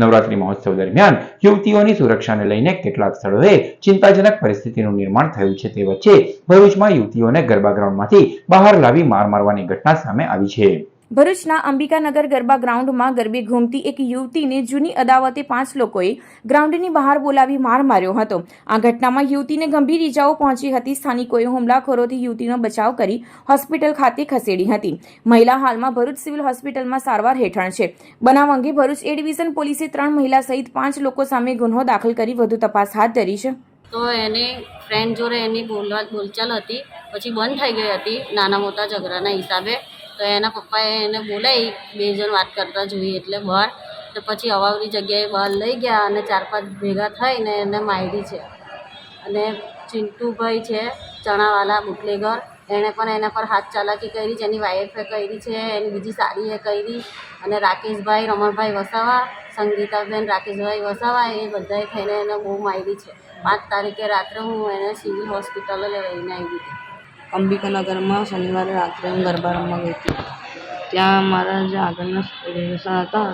નવરાત્રી મહોત્સવ દરમિયાન યુવતીઓની સુરક્ષાને લઈને કેટલાક સ્થળોએ ચિંતાજનક પરિસ્થિતિનું નિર્માણ થયું છે તે વચ્ચે ભરૂચમાં યુવતીઓને ગરબા ગ્રાઉન્ડમાંથી બહાર લાવી માર મારવાની ઘટના સામે આવી છે. ભરૂચના અંબિકાનગર ગરબા ગ્રાઉન્ડમાં ગરબી ઘૂમતી એક યુવતીને જૂની અદાવતે પાંચ લોકોએ ગ્રાઉન્ડની બહાર બોલાવી માર માર્યો હતો. આ ઘટનામાં યુવતીને ગંભીર ઈજાઓ પહોંચી હતી. સ્થાનિકોએ હુમલાખોરોથી યુવતીનો બચાવ કરી હોસ્પિટલ ખાતે ખસેડી હતી. મહિલા હાલમાં ભરૂચ સિવિલ હોસ્પિટલમાં સારવાર હેઠળ છે. બનાવ અંગે ભરૂચ એ ડિવિઝન પોલીસે ત્રણ મહિલા સહિત પાંચ લોકો સામે ગુન્હો દાખલ કરી વધુ તપાસ હાથ ધરી છે. તો એને ફ્રેન્ડ જોડે એની બોલવા બોલચાલ હતી. પછી બંધ થઈ ગઈ હતી. નાના મોટા ઝઘડાના હિસાબે તો એના પપ્પાએ એને બોલાવી, બે જણ વાત કરતા જોઈએ એટલે બહાર. તો પછી અવાવરી જગ્યાએ બહાર લઈ ગયા અને ચાર પાંચ ભેગા થઈને એને મારી છે. અને ચિંટુભાઈ છે, ચણાવાલા, બુટલેગર. એણે પણ એના પર હાથ ચાલાકી કરી છે, એની વાઈફે કરી છે, એની બીજી સાડીએ કરી. અને રાકેશભાઈ, રમણભાઈ વસાવા, સંગીતાબેન, રાકેશભાઈ વસાવા એ બધાએ થઈને એને બહુ મારી છે. પાંચ તારીખે રાત્રે હું એને સિવિલ હોસ્પિટલે લઈને આવી હતી. અંબિકાનગરમાં શનિવારે રાત્રે હું ગરબા રમવા ગઈ હતી ત્યાં મારા જે આગળના રિલેશન હતા,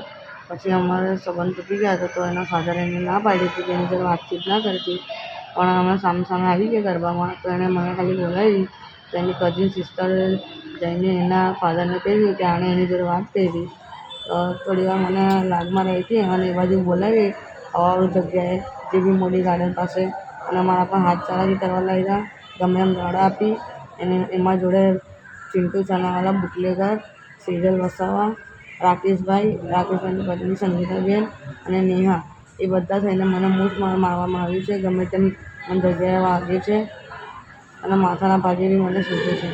પછી અમારે સંબંધ તૂટી ગયા હતા, તો એના ફાધરે એને ના પાડી હતી કે એની જોડે વાતચીત ના કરતી પણ અમે સામે સામે આવી ગયા ગરબામાં, તો એણે મને ખાલી બોલાવી, તો એની કઝિન સિસ્ટર જઈને એના ફાધરને કહ્યું કે આણે એની જોડે વાત કરી. તો થોડી વાર મને લાગમાં રહી હતી, અને એ બાજુ બોલાવી અવાવરું જગ્યાએ જે બી મોડી ગાર્ડન પાસે અને મારા પર હાથ ચાલાકી કરવા લાગ્યા, ગમે એમ ગાળા આપી એને એમાં જોડે ચિન્ટુ ચાનાવાલા બુટલેગર સિરલ વસાવા, રાકેશભાઈ, રાકેશભાઈની પત્ની સંગીતાબેન અને નેહા. એ બધા થઈને મને મૂઠ માર મારવામાં આવ્યું છે. ગમે તેમ મને જગ્યાએ વાગે છે અને માથાના ભાગે બી મને સૂચે છે.